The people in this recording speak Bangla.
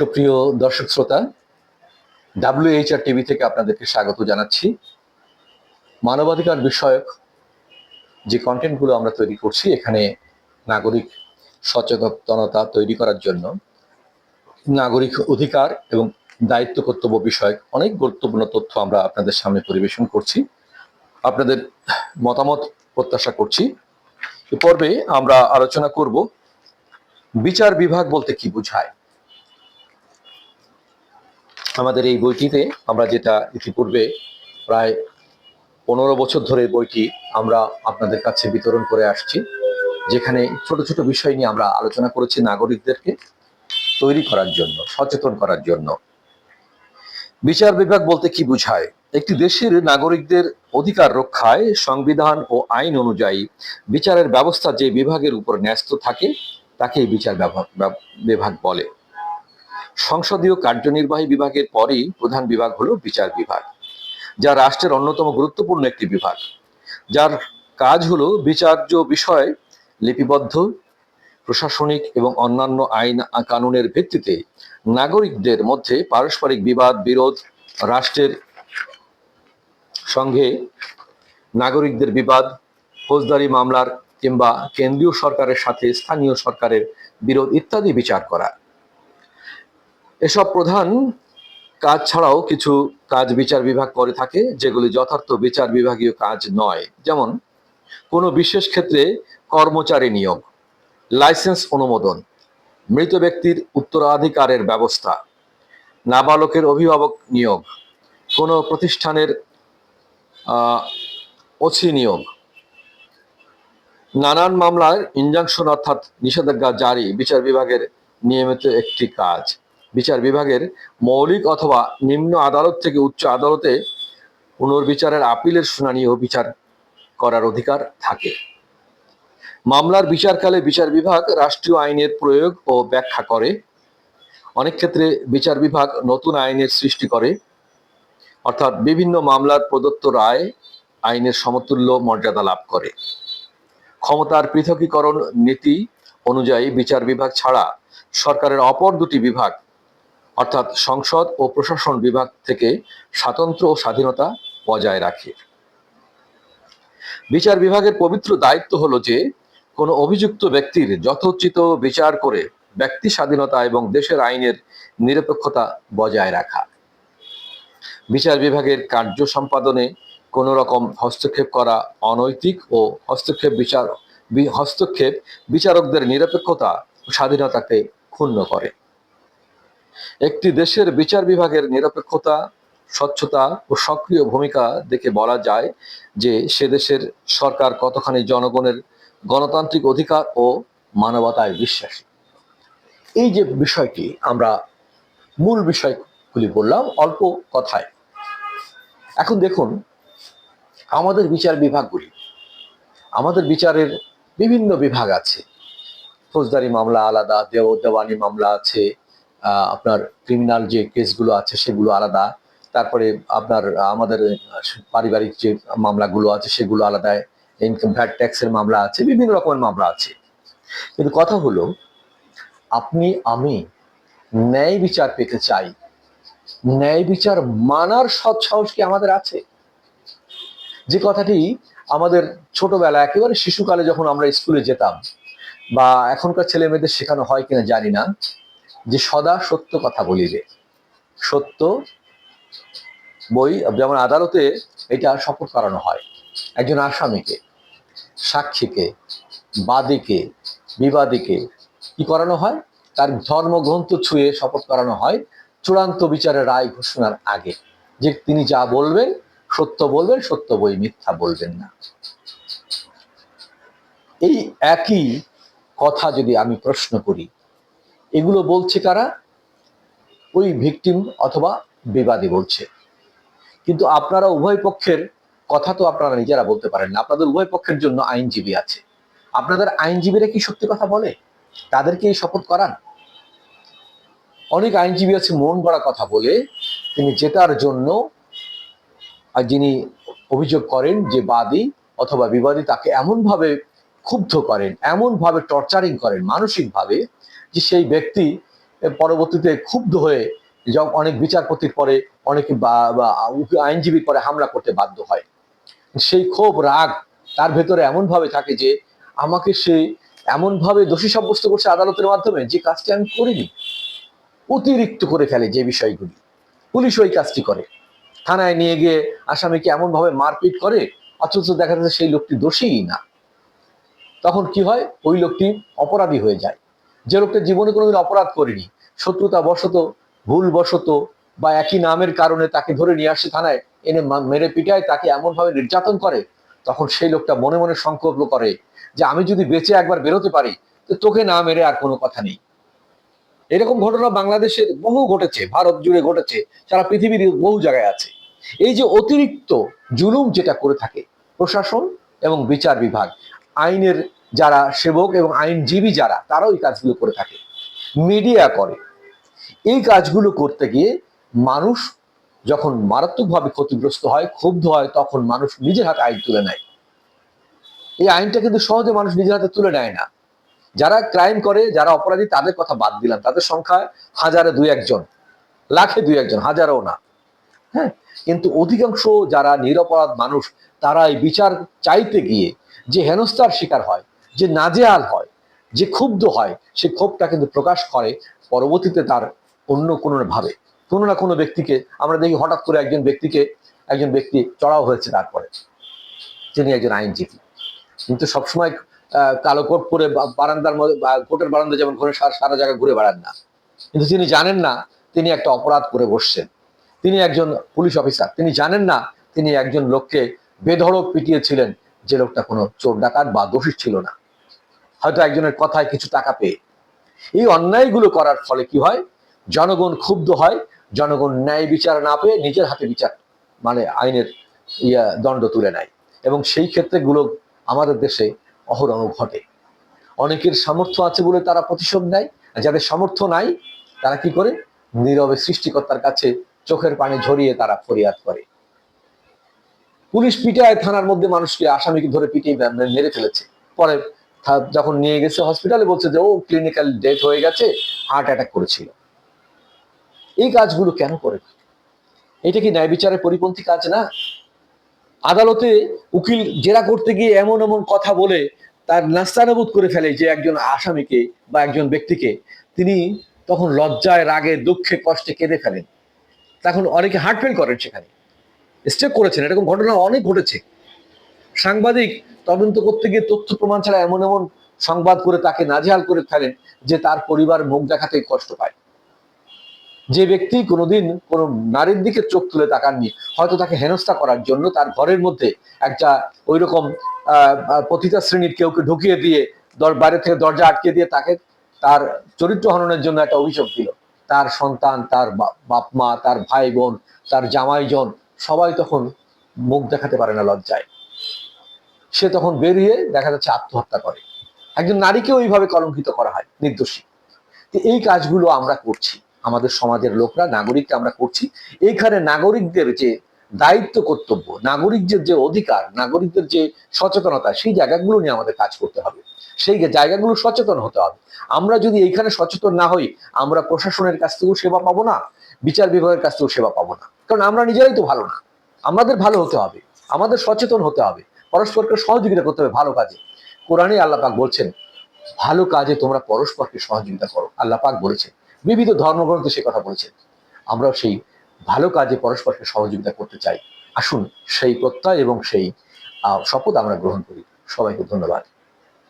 সুপ্রিয় দর্শক শ্রোতা ডাব্লিউএইচআর টিভি থেকে আপনাদেরকে স্বাগত জানাচ্ছি। মানবাধিকার বিষয়ক যে কন্টেন্টগুলো আমরা তৈরি করছি এখানে নাগরিক সচেতনতা তৈরি করার জন্য, নাগরিক অধিকার এবং দায়িত্ব কর্তব্য বিষয়ক অনেক গুরুত্বপূর্ণ তথ্য আমরা আপনাদের সামনে পরিবেশন করছি। আপনাদের মতামত প্রত্যাশা করছি। এ পর্বে আমরা আলোচনা করব, বিচার বিভাগ বলতে কি বোঝায়? আমাদের এই বইটিতে আমরা যেটা ইতিপূর্বে প্রায় পনেরো বছর ধরে বইটি আমরা আপনাদের কাছে বিতরণ করে আসছি, যেখানে ছোট ছোট বিষয় নিয়ে আমরা আলোচনা করেছি নাগরিকদেরকে তৈরি করার জন্য, সচেতন করার জন্য। বিচার বিভাগ বলতে কি বোঝায়? একটি দেশের নাগরিকদের অধিকার রক্ষায় সংবিধান ও আইন অনুযায়ী বিচারের ব্যবস্থা যে বিভাগের উপর ন্যস্ত থাকে, তাকেই বিচার বিভাগ বলে। সংসদীয় কার্যনির্বাহী বিভাগের পরেই প্রধান বিভাগ হলো বিচার বিভাগ, যা রাষ্ট্রের অন্যতম গুরুত্বপূর্ণ একটি বিভাগ। যার কাজ হলো বিচার্য বিষয় লিপিবদ্ধ, প্রশাসনিক এবং অন্যান্য আইন কানুনের ভিত্তিতে নাগরিকদের মধ্যে পারস্পরিক বিবাদ, বিরোধ, রাষ্ট্রের সঙ্গে নাগরিকদের বিবাদ, ফৌজদারি মামলার কিংবা কেন্দ্রীয় সরকারের সাথে স্থানীয় সরকারের বিরোধ ইত্যাদি বিচার করা। এসব প্রধান কাজ ছাড়াও কিছু কাজ বিচার বিভাগ করে থাকে, যেগুলি যথার্থ বিচার বিভাগীয় কাজ নয়। যেমন, কোনো বিশেষ ক্ষেত্রে কর্মচারী নিয়োগ, লাইসেন্স অনুমোদন, মৃত ব্যক্তির উত্তরাধিকারের ব্যবস্থা, নাবালকের অভিভাবক নিয়োগ, কোনো প্রতিষ্ঠানের ওসি নিয়োগ, নানান মামলার ইনজাংশন অর্থাৎ নিষেধাজ্ঞা জারি বিচার বিভাগের নিয়মিত একটি কাজ। বিচার বিভাগের মৌলিক অথবা নিম্ন আদালত থেকে উচ্চ আদালতে পুনর্বিচারের আপিলের শুনানি ও বিচার করার অধিকার থাকে। মামলার বিচারকালে বিচার বিভাগ রাষ্ট্রীয় আইনের প্রয়োগ ও ব্যাখ্যা করে। অনেক ক্ষেত্রে বিচার বিভাগ নতুন আইনের সৃষ্টি করে। অর্থাৎ বিভিন্ন মামলার প্রদত্ত রায় আইনের সমতুল্য মর্যাদা লাভ করে। ক্ষমতার পৃথকীকরণ নীতি অনুযায়ী বিচার বিভাগ ছাড়া সরকারের অপর দুটি বিভাগ অর্থাৎ সংসদ ও প্রশাসন বিভাগ থেকে স্বাতন্ত্র্য ও স্বাধীনতা বজায় রাখে। বিচার বিভাগের পবিত্র দায়িত্ব হলো যে, কোনো অভিযুক্ত ব্যক্তির যথোচিত বিচার করে ব্যক্তি স্বাধীনতা এবং দেশের আইনের নিরপেক্ষতা বজায় রাখা। বিচার বিভাগের কার্য সম্পাদনে কোনো রকম হস্তক্ষেপ করা অনৈতিক ও হস্তক্ষেপ বিচার হস্তক্ষেপ বিচারকদের নিরপেক্ষতা স্বাধীনতাকে ক্ষুণ্ণ করে। একটি দেশের বিচার বিভাগের নিরপেক্ষতা, স্বচ্ছতা ও সক্রিয় ভূমিকা দেখে বলা যায় যে সে দেশের সরকার কতখানি জনগণের গণতান্ত্রিক অধিকার ও মানবতায় বিশ্বাসী। এই যে বিষয়টি আমরা মূল বিষয়গুলি বললাম অল্প কথায়। এখন দেখুন, আমাদের বিচার বিভাগগুলি, আমাদের বিচারের বিভিন্ন বিভাগ আছে। ফৌজদারি মামলা আলাদা দেও দেওয়ানি মামলা আছে আপনার ক্রিমিনাল যে কেসগুলো আছে সেগুলো আলাদা। তারপরে আপনার, আমাদের, পারিবারিক যে মামলাগুলো আছে সেগুলো আলাদা। ইনকাম ভ্যাট ট্যাক্সের মামলা আছে, বিভিন্ন রকমের মামলা আছে। কিন্তু কথা হলো, আপনি, আমি ন্যায় বিচার পেতে চাই। ন্যায় বিচার মানার সৎ সাহস কি আমাদের আছে? যে কথাটি আমাদের ছোটবেলা একেবারে শিশুকালে যখন আমরা স্কুলে যেতাম, বা এখনকার ছেলে মেয়েদের শেখানো হয় কিনা জানি না যে সদা সত্য কথা বলিবে। সত্য বই, যেমন আদালতে এটা শপথ করানো হয়। একজন আসামিকে, সাক্ষীকে, বাদীকে, বিবাদীকে কি করানো হয়? তার ধর্মগ্রন্থ ছুঁয়ে শপথ করানো হয় চূড়ান্ত বিচারের রায় ঘোষণার আগে। যে তিনি যা বলবেন, সত্য বলবেন, সত্য বই মিথ্যা বলবেন না। এই একই কথা যদি আমি প্রশ্ন করি এগুলো বলছে কারা? ওই ভিকটিম অথবা বিবাদী বলছে। কিন্তু আপনারা উভয় পক্ষের কথা তো আপনারা নিজেরা বলতে পারেন না। আপনাদের উভয় পক্ষের জন্য আইনজীবী আছে। আপনাদের আইনজীবীরা কি সত্যি কথা বলে? তাদেরকে এই শপথ করান? অনেক আইনজীবী আছে মন গড়া কথা বলে, তিনি জেতার জন্য যিনি অভিযোগ করেন যে বাদী অথবা বিবাদী তাকে এমনভাবে ক্ষুব্ধ করেন, এমনভাবে টর্চারিং করেন, মানসিকভাবে যে সেই ব্যক্তি পরবর্তীতে ক্ষুব্ধ হয়ে যখন অনেক বিচারপতির পরে অনেকে আইনজীবীর পরে হামলা করতে বাধ্য হয়। সেই ক্ষোভ, রাগ তার ভেতরে এমনভাবে থাকে যে, আমাকে সে এমনভাবে দোষী সাব্যস্ত করছে আদালতের মাধ্যমে যে কাজটি আমি করিনি। অতিরিক্ত করে ফেলে যে বিষয়গুলি। পুলিশ ওই কাজটি করে। থানায় নিয়ে গিয়ে আসামিকে এমনভাবে মারপিট করে, অথচ দেখা যাচ্ছে সেই লোকটি দোষীই না। তখন কি হয়? ওই লোকটি অপরাধী হয়ে যায়। যে লোকটা জীবনে কোনোদিন অপরাধ করেনি, শত্রুতা বশত, ভুল বশত, বা একই নামের কারণে তাকে ধরে নিয়ে আসে থানায়, এনে মেরে পিটায়, তাকে এমনভাবে নির্যাতন করে, তখন সেই লোকটা মনে মনে সংকল্প করে যে আমি যদি বেঁচে একবার বেরোতে পারি, তো তোকে না মেরে আর কোনো কথা নেই। এরকম ঘটনা বাংলাদেশের বহু ঘটেছে, ভারত জুড়ে ঘটেছে, সারা পৃথিবীর বহু জায়গায় আছে। এই যে অতিরিক্ত জুলুম যেটা করে থাকে প্রশাসন এবং বিচার বিভাগ, আইনের যারা সেবক এবং আইনজীবী যারা, তারাও এই কাজগুলো করে থাকে। মিডিয়া করে। এই কাজগুলো করতে গিয়ে মানুষ যখন মারাত্মকভাবে ক্ষতিগ্রস্ত হয়, ক্ষুব্ধ হয়, তখন মানুষ নিজের হাতে আইন তুলে নেয়। এই আইনটা কিন্তু সহজে মানুষ নিজের হাতে তুলে নেয় না। যারা ক্রাইম করে, যারা অপরাধী, তাদের কথা বাদ দিলাম। তাদের সংখ্যা হাজারে দুই একজন, লাখে দুই একজন, হাজারও না। হ্যাঁ? কিন্তু অধিকাংশ যারা নিরপরাধ মানুষ তারা এই বিচার চাইতে গিয়ে যে হেনস্থার শিকার হয় যে নাজেয়াল হয়, যে ক্ষুব্ধ হয়, সে ক্ষোভটা কিন্তু প্রকাশ করে পরবর্তীতে তার অন্য কোনো ভাবে। কোনো না কোনো ব্যক্তিকে, আমরা দেখি হঠাৎ করে একজন ব্যক্তিকে, একজন ব্যক্তি চড়াও হয়েছে তারপরে, যিনি একজন আইনজীবী। কিন্তু সবসময় কালো কোট পরে বারান্দার মধ্যে কোটের বারান্দা যেমন ঘুরে সারা সারা জায়গায় ঘুরে বেড়ান না। কিন্তু তিনি জানেন না, তিনি একটা অপরাধ করে বসছেন। তিনি একজন পুলিশ অফিসার। তিনি জানেন না, তিনি একজন লোককে বেধড়ক পিটিয়েছিলেন, যে লোকটা কোনো চোর ডাকাত বা দোষী ছিল না। হয়তো একজনের কথায় কিছু টাকা পেয়ে। এই অন্যায়গুলো করার ফলে কি হয়? জনগণ ক্ষুব্ধ হয়, জনগণ ন্যায় বিচার না পেয়ে নিজের হাতে বিচার মানে আইনের ইয়া দণ্ড তুলে নেয়। এবং সেই ক্ষেত্রেগুলো আমাদের দেশে অহরহ ঘটে। অনেকের সামর্থ্য আছে বলে তারা প্রতিশোধ নেয় যাদের সামর্থ্য নাই, তারা কি করে? নীরবে সৃষ্টিকর্তার কাছে চোখের পানি ঝরিয়ে তারা ফরিয়াদ করে। পুলিশ পিটায় থানার মধ্যে মানুষকে আসামিকে ধরে পিটিয়ে মেরে ফেলেছে। পরে যখন নিয়ে গেছে হসপিটালে বলছে যে, ও ক্লিনিক্যাল ডেথ হয়ে গেছে হার্ট অ্যাটাক করেছিল। এই কাজগুলো কেন করে? এটা কি ন্যায় বিচারের পরিপন্থী কাজ না? আদালতে উকিল জেরা করতে গিয়ে এমন এমন কথা বলে তার নাস্তানাবুদ করে ফেলে যে, একজন আসামিকে বা একজন ব্যক্তিকে তিনি তখন লজ্জায়, রাগে, দুঃখে, কষ্টে কেঁদে ফেলেন। তখন অনেকে হার্ট ফেল করেন সেখানে। স্টেপ করেছেন। এরকম ঘটনা অনেক ঘটেছে। সাংবাদিক তদন্ত করতে গিয়ে তথ্য প্রমাণ ছাড়া এমন এমন সংবাদ করে তাকে নাজেহাল করে ফেলেন যে তার পরিবার মুখ দেখাতে কষ্ট পায়। যে ব্যক্তি কোনোদিন কোনো নারীর দিকে চোখ তুলে তাকাননি, হয়তো তাকে হেনস্থা করার জন্য তার ঘরের মধ্যে একটা ওই রকম পতিতা শ্রেণির কেউকে ঢুকিয়ে দিয়ে বাইরে থেকে দরজা আটকে দিয়ে তাকে তার চরিত্র হননের জন্য একটা অভিযোগ দিল। তার সন্তান, তার বাপ মা তার ভাই বোন তার জামাইজন সবাই তখন মুখ দেখাতে পারে না লজ্জায়। সে তখন বেরিয়ে দেখা যাচ্ছে আত্মহত্যা করে। একজন নারীকে ওইভাবে কলঙ্কিত করা হয়, নির্দোষী। তো এই কাজগুলো আমরা করছি। আমাদের সমাজের লোকরা, নাগরিককে আমরা করছি। এইখানে নাগরিকদের যে দায়িত্ব, কর্তব্য, নাগরিকদের যে অধিকার, নাগরিকদের যে সচেতনতা, সেই জায়গাগুলো নিয়ে আমাদের কাজ করতে হবে। সেই জায়গাগুলো সচেতন হতে হবে। আমরা যদি এইখানে সচেতন না হই, আমরা প্রশাসনের কাছ থেকেও সেবা পাবো না, বিচার বিভাগের কাছ থেকেও সেবা পাবো না। কারণ আমরা নিজেরাই তো ভালো না। আমাদের ভালো হতে হবে। আমাদের সচেতন হতে হবে। পরস্পরকে সহযোগিতা করতে হবে ভালো কাজে। কোরআনে আল্লাহ পাক বলছেন, ভালো কাজে তোমরা পরস্পরকে সহযোগিতা করো। আল্লাহ পাক বলেছেন, বিবিধ ধর্মগ্রন্থে সে কথা বলেছেন। আমরাও সেই ভালো কাজে পরস্পরকে সহযোগিতা করতে চাই। আসুন সেই প্রত্যয় এবং সেই শপথ আমরা গ্রহণ করি। সবাইকে ধন্যবাদ।